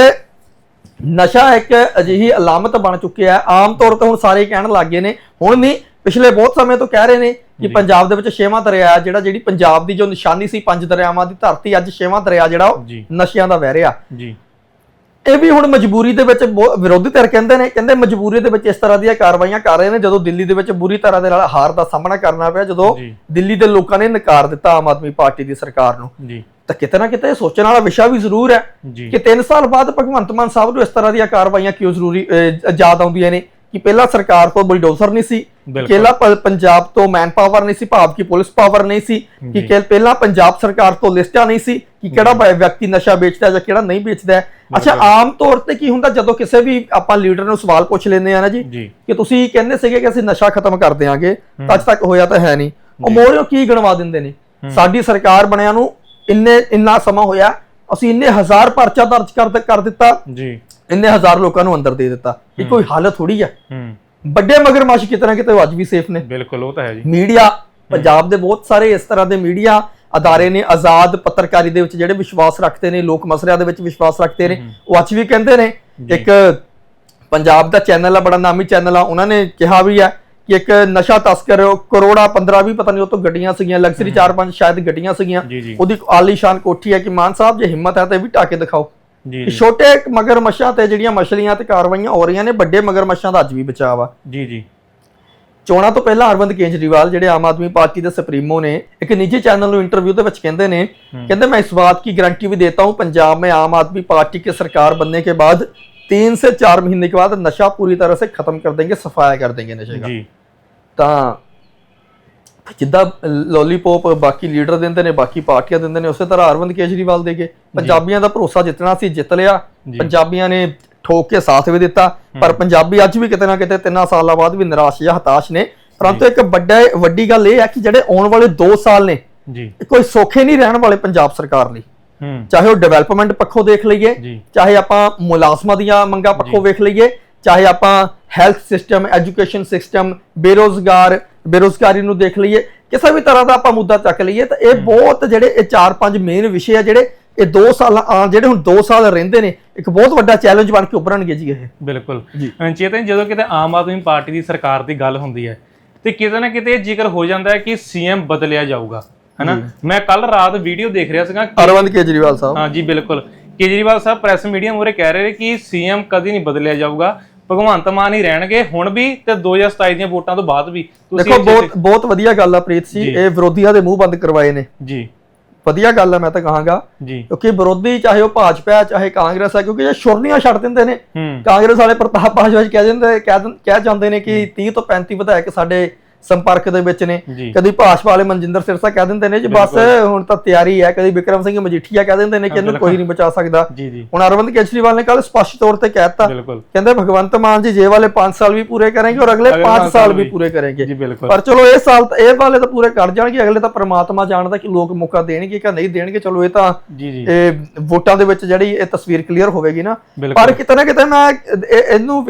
ਨਸ਼ਾ ਇੱਕ ਅਜਿਹੀ ਅਲਾਮਤ ਬਣ ਚੁੱਕਿਆ ਹੈ। ਆਮ ਤੌਰ ਤੇ ਹੁਣ ਸਾਰੇ ਕਹਿਣ ਲੱਗ ਗਏ ਨੇ। ਹੁਣ ਨਹੀਂ ਪਿਛਲੇ ਬਹੁਤ ਸਮੇਂ ਤੋਂ ਕਹਿ ਰਹੇ ਨੇ ਕਿ ਪੰਜਾਬ ਦੇ ਵਿੱਚ ਛੇਵਾਂ ਦਰਿਆ ਜਿਹੜਾ ਜਿਹੜੀ ਪੰਜਾਬ ਦੀ ਜੋ ਨਿਸ਼ਾਨੀ ਸੀ ਪੰਜ ਦਰਿਆਵਾਂ ਦੀ ਧਰਤੀ ਅੱਜ ਛੇਵਾਂ ਦਰਿਆ ਜਿਹੜਾ ਉਹ ਨਸ਼ਿਆਂ ਦਾ ਵਹਿ ਰਿਹਾ। ਜੀ। ਇਹ ਵੀ ਹੁਣ ਮਜਬੂਰੀ ਦੇ ਵਿੱਚ ਵਿਰੋਧੀ ਧਿਰ ਕਹਿੰਦੇ ਨੇ ਕਹਿੰਦੇ ਮਜਬੂਰੀ ਦੇ ਵਿੱਚ ਇਸ ਤਰ੍ਹਾਂ ਦੀਆਂ ਕਾਰਵਾਈਆਂ ਕਰ ਰਹੇ ਨੇ ਜਦੋਂ ਦਿੱਲੀ ਦੇ ਵਿੱਚ ਬੁਰੀ ਤਰ੍ਹਾਂ ਦੇ ਨਾਲ ਹਾਰ ਦਾ ਸਾਹਮਣਾ ਕਰਨਾ ਪਿਆ ਜਦੋਂ ਦਿੱਲੀ ਦੇ ਲੋਕਾਂ ਨੇ ਨਕਾਰ ਦਿੱਤਾ ਆਮ ਆਦਮੀ ਪਾਰਟੀ ਦੀ ਸਰਕਾਰ ਨੂੰ। ਜੀ। ਤਾਂ ਕਿਤੇ ਨਾ ਕਿਤੇ ਸੋਚਣ ਵਾਲਾ ਵਿਸ਼ਾ ਵੀ ਜ਼ਰੂਰ ਹੈ ਕਿ 3 ਸਾਲ ਬਾਅਦ ਭਗਵੰਤ ਮਾਨ ਸਾਹਿਬ ਨੂੰ ਇਸ ਤਰ੍ਹਾਂ ਦੀਆਂ ਕਾਰਵਾਈਆਂ ਕਿਉਂ ਜ਼ਰੂਰੀ ਯਾਦ ਆਉਂਦੀਆਂ ਨੇ? ਕਿ ਪਹਿਲਾਂ ਸਰਕਾਰ ਤੋਂ ਬੁਲਡੋਜ਼ਰ ਨਹੀਂ ਸੀ ਪ- ਪੰਜਾਬ ਤੋਂ ਮੈਨ ਪਾਵਰ ਨਹੀਂ ਸੀ ਭਾਵ ਕਿ ਪੁਲਿਸ ਪਾਵਰ ਨਹੀਂ ਸੀ ਕਿ ਪਹਿਲਾਂ ਪੰਜਾਬ ਸਰਕਾਰ ਤੋਂ ਲਿਸਟਾਂ ਨਹੀਂ ਸੀ ਕਿ ਕਿਹੜਾ ਵਿਅਕਤੀ ਨਸ਼ਾ ਵੇਚਦਾ ਜਾਂ ਕਿਹੜਾ ਨਹੀਂ ਵੇਚਦਾ। ਹੈ। ਅੱਛਾ ਆਮ ਤੌਰ ਤੇ ਕੀ ਹੁੰਦਾ ਜਦੋਂ ਕਿਸੇ ਵੀ ਆਪਾਂ ਲੀਡਰ ਨੂੰ ਸਵਾਲ ਪੁੱਛ ਲੈਂਦੇ ਆ ਨਾ ਜੀ ਕਿ ਤੁਸੀਂ ਕਹਿੰਦੇ ਸੀਗੇ ਕਿ ਅਸੀਂ ਨਸ਼ਾ ਖਤਮ ਕਰ ਦਿਆਂਗੇ ਤਾਂ ਅੱਜ ਤੱਕ ਹੋਇਆ ਤਾਂ ਹੈ ਨਹੀਂ। ਉਹ ਮੋਰਿਓ ਕੀ ਗਣਵਾ ਦਿੰਦੇ ਨੇ? ਸਾਡੀ ਸਰਕਾਰ ਬਣਿਆ ਨੂੰ ਇੰਨੇ ਇੰਨਾ ਸਮਾਂ ਹੋਇਆ ਅਸੀਂ ਇੰਨੇ ਹਜ਼ਾਰ ਪਰਚਾ ਦਰਜ ਕਰ ਕਰ ਦਿੱਤਾ। ਜੀ। ਇੰਨੇ ਹਜ਼ਾਰ ਲੋਕਾਂ ਨੂੰ ਅੰਦਰ ਦੇ ਦਿੱਤਾ। ਇਹ ਕੋਈ ਹੱਲ ਥੋੜੀ ਆ। ਹੂੰ। ਵੱਡੇ ਮਗਰਮੱਛ ਕਿਤੇ ਨਾ ਕਿਤੇ ਅੱਜ ਵੀ ਸੇਫ ਨੇ। ਬਿਲਕੁਲ ਉਹ ਤਾਂ ਹੈ ਜੀ। ਮੀਡੀਆ ਪੰਜਾਬ ਦੇ ਬਹੁਤ ਸਾਰੇ ਇਸ ਤਰ੍ਹਾਂ ਦੇ ਮੀਡੀਆ ਅਦਾਰੇ ਨੇ ਆਜ਼ਾਦ ਪੱਤਰਕਾਰੀ ਦੇ ਵਿੱਚ ਜਿਹੜੇ ਵਿਸ਼ਵਾਸ ਰੱਖਦੇ ਨੇ ਲੋਕ ਮਸਲਿਆਂ ਦੇ ਵਿੱਚ ਵਿਸ਼ਵਾਸ ਰੱਖਦੇ ਨੇ ਉਹ ਅੱਜ ਵੀ ਕਹਿੰਦੇ ਨੇ। ਇੱਕ ਪੰਜਾਬ ਦਾ ਚੈਨਲ ਆ ਬੜਾ ਨਾਮੀ ਚੈਨਲ ਆ ਉਹਨਾਂ ਨੇ ਕਿਹਾ ਵੀ ਹੈ ਕਿ ਇੱਕ ਨਸ਼ਾ ਤਸਕਰ ਕਰੋੜਾ 15 ਵੀ ਪਤਾ ਨਹੀਂ ਉਹ ਤੋਂ ਗੱਡੀਆਂ ਸੀਗੀਆਂ ਲਗਜ਼ਰੀ 4-5 ਸ਼ਾਇਦ ਗੱਡੀਆਂ ਸੀਗੀਆਂ। ਉਹਦੀ ਆਲੀਸ਼ਾਨ ਕੋਠੀ ਹੈ ਕਿ ਮਾਨ ਸਾਹਿਬ ਜੇ ਹਿੰਮਤ ਹੈ ਤਾਂ ਵੀ ਟਾਕੇ ਦਿਖਾਓ। ਜੀ ਛੋਟੇ ਮਗਰਮੱਛਾਂ ਤੇ ਜਿਹੜੀਆਂ ਮਛਲੀਆਂ ਤੇ ਕਾਰਵਾਈਆਂ ਹੋ ਰਹੀਆਂ ਨੇ ਵੱਡੇ ਮਗਰਮੱਛਾਂ ਦਾ ਅੱਜ ਵੀ ਬਚਾਅ ਵਾ ਜੀ ਜੀ। ਚੋਣਾਂ ਤੋਂ ਪਹਿਲਾਂ ਅਰਵਿੰਦ ਕੇਜਰੀਵਾਲ ਜਿਹੜੇ ਆਮ ਆਦਮੀ ਪਾਰਟੀ ਦੇ ਸੁਪਰੀਮੋ ਨੇ ਇੱਕ ਨਿੱਜੀ ਚੈਨਲ ਨੂੰ ਇੰਟਰਵਿਊ ਦੇ ਵਿੱਚ ਕਹਿੰਦੇ ਨੇ ਕਹਿੰਦੇ ਮੈਂ ਇਸ ਬਾਤ ਦੀ ਗਾਰੰਟੀ ਵੀ ਦੇਤਾ ਹੂੰ ਪੰਜਾਬ ਮੇ ਆਮ ਆਦਮੀ ਪਾਰਟੀ ਕੇ ਸਰਕਾਰ ਬਣਨੇ ਕੇ ਬਾਅਦ तीन से चार महीने के बाद नशा पूरी तरह से खत्म कर देंगे सफाया कर देंगे नशे का ਜੀ ਤਾਂ ਜਿੱਦਾਂ ਲੋਲੀਪੌਪ ਬਾਕੀ ਲੀਡਰ ਦਿੰਦੇ ਨੇ ਬਾਕੀ ਪਾਰਟੀਆਂ ਦਿੰਦੇ ਨੇ ਉਸੇ ਤਰ੍ਹਾਂ ਅਰਵਿੰਦ ਕੇਜਰੀਵਾਲ ਦੇ ਕੇ ਪੰਜਾਬੀਆਂ ਦਾ ਭਰੋਸਾ ਜਿੱਤਣਾ ਸੀ ਜਿੱਤ ਲਿਆ ਜੀ। ਪੰਜਾਬੀਆਂ ਨੇ ਠੋਕ ਕੇ ਸਾਥ ਵੀ ਦਿੱਤਾ ਪਰ ਪੰਜਾਬੀ ਅੱਜ ਵੀ ਕਿਤੇ ਨਾ ਕਿਤੇ ਤਿੰਨਾਂ ਸਾਲਾਂ ਬਾਅਦ ਵੀ ਨਿਰਾਸ਼ ਜਾਂ ਹਤਾਸ਼ ਨੇ ਪਰੰਤੂ ਇੱਕ ਵੱਡਾ ਵੱਡੀ ਗੱਲ ਇਹ ਹੈ ਕਿ ਜਿਹੜੇ ਆਉਣ ਵਾਲੇ 2 ਸਾਲ ਨੇ ਜੀ ਇਹ ਕੋਈ ਸੌਖੇ ਨਹੀਂ ਰਹਿਣ ਵਾਲੇ ਪੰਜਾਬ ਸਰਕਾਰ ਲਈ ਹੂੰ ਚਾਹੇ ਉਹ ਡਿਵੈਲਪਮੈਂਟ ਪੱਖੋਂ ਦੇਖ ਲਈਏ ਚਾਹੇ ਆਪਾਂ ਮੁਲਾਜ਼ਮਾਂ ਦੀਆਂ ਮੰਗਾਂ ਪੱਖੋਂ ਵੇਖ ਲਈਏ ਚਾਹੇ ਆਪਾਂ ਹੈਲਥ ਸਿਸਟਮ ਐਜੂਕੇਸ਼ਨ ਸਿਸਟਮ ਬੇਰੋਜ਼ਗਾਰ ਬੇਰੋਜ਼ਗਾਰੀ ਨੂੰ ਦੇਖ ਲਈਏ ਕਿਸੇ ਵੀ ਤਰ੍ਹਾਂ ਦਾ ਆਪਾਂ ਮੁੱਦਾ ਚੱਕ ਲਈਏ ਤਾਂ ਇਹ ਬਹੁਤ ਜਿਹੜੇ ਇਹ ਚਾਰ ਪੰਜ ਮੇਨ ਵਿਸ਼ੇ ਆ ਜਿਹੜੇ ਇਹ 2 ਸਾਲ ਆ ਜਿਹੜੇ ਹੁਣ 2 ਸਾਲ ਰਹਿੰਦੇ ਨੇ ਇੱਕ ਬਹੁਤ ਵੱਡਾ ਚੈਲੰਜ ਬਣ ਕੇ ਉੱਭਰਨਗੇ ਜੀ ਇਹ। ਬਿਲਕੁਲ। ਚੇਤਨ ਜਦੋਂ ਕਿਤੇ ਆਮ ਆਦਮੀ ਪਾਰਟੀ ਦੀ ਸਰਕਾਰ ਦੀ ਗੱਲ ਹੁੰਦੀ ਹੈ ਤੇ ਕਿਤੇ ਨਾ ਕਿਤੇ ਜ਼ਿਕਰ ਹੋ ਜਾਂਦਾ ਹੈ ਕਿ ਸੀਐਮ ਬਦਲਿਆ ਜਾਊਗਾ ਹੈਨਾ? ਮੈਂ ਕੱਲ ਰਾਤ ਵੀਡੀਓ ਦੇਖ ਰਿਹਾ ਸੀਗਾ ਅਰਵਿੰਦ ਕੇਜਰੀਵਾਲ ਸਾਹਿਬ। ਹਾਂ ਜੀ ਬਿਲਕੁਲ। ਕੇਜਰੀਵਾਲ ਸਾਹਿਬ ਪ੍ਰੈਸ ਮੀਡੀਆ ਮੂਰੇ ਕਹਿ ਰਹੇ ਨੇ ਕਿ ਸੀਐਮ ਕਦੀ ਨਹੀਂ ਬਦਲਿਆ ਜਾਊਗਾ ਭਗਵੰਤ ਮਾਨ ਹੀ ਰਹਿਣਗੇ ਹੁਣ ਵੀ ਤੇ 2027 ਦੀਆਂ ਵੋਟਾਂ ਤੋਂ ਬਾਅਦ ਵੀ। ਤੁਸੀਂ ਦੇਖੋ ਬਹੁਤ ਬਹੁਤ ਵਧੀਆ ਗੱਲ ਆ ਪ੍ਰੀਤ ਜੀ। ਇਹ ਵਿਰੋਧੀਆਂ ਦੇ ਮੂੰਹ ਬੰਦ ਕਰਵਾਏ ਨੇ। ਜੀ। ਵਧੀਆ ਗੱਲ ਆ ਮੈਂ ਤਾਂ ਕਹਾਂਗਾ। ਜੀ। ਕਿਉਂਕਿ ਵਿਰੋਧੀ ਚਾਹੇ ਉਹ ਭਾਜਪਾ ਹੈ ਚਾਹੇ ਕਾਂਗਰਸ ਹੈ ਕਿਉਂਕਿ ਇਹ ਸ਼ੁਰਨੀਆਂ ਛੱਡ ਦਿੰਦੇ ਨੇ। ਕਾਂਗਰਸ ਵਾਲੇ ਪ੍ਰਤਾਪ ਬਾਜਵਾ ਜੀ ਕਹਿ ਦਿੰਦੇ ਕਹਿ ਜਾਂਦੇ ਨੇ ਕਿ 30 ਤੋਂ 35 ਵਿਧਾਇਕ ਸਾਡੇ ਸੰਪਰਕ ਦੇ ਵਿੱਚ ਨੇ। ਕਦੀ ਭਾਸ਼ਪਾ ਵਾਲੇ ਮਨਜਿੰਦਰ ਸਿਰਸਾ ਕਹਿ ਦਿੰਦੇ ਨੇ ਜੀ ਬਸ ਹੁਣ ਤਾਂ ਤਿਆਰੀ ਹੈ। ਕਦੀ ਵਿਕਰਮ ਸਿੰਘ ਮਜੀਠੀਆ ਕਹਿ ਦਿੰਦੇ ਨੇ ਕਿ ਇਹਨੂੰ ਕੋਈ ਨਹੀਂ ਬਚਾ ਸਕਦਾ। ਹੁਣ ਅਰਵਿੰਦ ਕੇਜਰੀਵਾਲ ਨੇ ਕੱਲ ਸਪਸ਼ਟ ਤੌਰ ਤੇ ਕਹਿਤਾ ਕਹਿੰਦੇ ਭਗਵੰਤ ਮਾਨ ਜੀ ਜੇ ਵਾਲੇ 5 ਸਾਲ ਵੀ ਪੂਰੇ ਕਰਨਗੇ ਔਰ ਅਗਲੇ 5 ਸਾਲ ਵੀ ਪੂਰੇ ਕਰਨਗੇ। ਪਰ ਚਲੋ ਇਹ ਸਾਲ ਇਹ ਵਾਲੇ ਤਾਂ ਪੂਰੇ ਕਰ ਜਾਣਗੇ। ਅਗਲੇ ਤਾਂ ਪ੍ਰਮਾਤਮਾ ਜਾਣਦਾ ਕਿ ਲੋਕ ਮੌਕਾ ਦੇਣਗੇ ਕਿ ਨਹੀਂ ਦੇਣਗੇ। ਚਲੋ ਇਹ ਤਾਂ ਇਹ ਵੋਟਾਂ ਦੇ ਵਿੱਚ ਜਿਹੜੀ ਇਹ ਤਸਵੀਰ ਕਲੀਅਰ ਹੋਵੇਗੀ ਨਾ। ਪਰ ਕਿਤੇ ਨਾ ਕਿਤੇ ਮੈਂ ਇਹਨੂੰ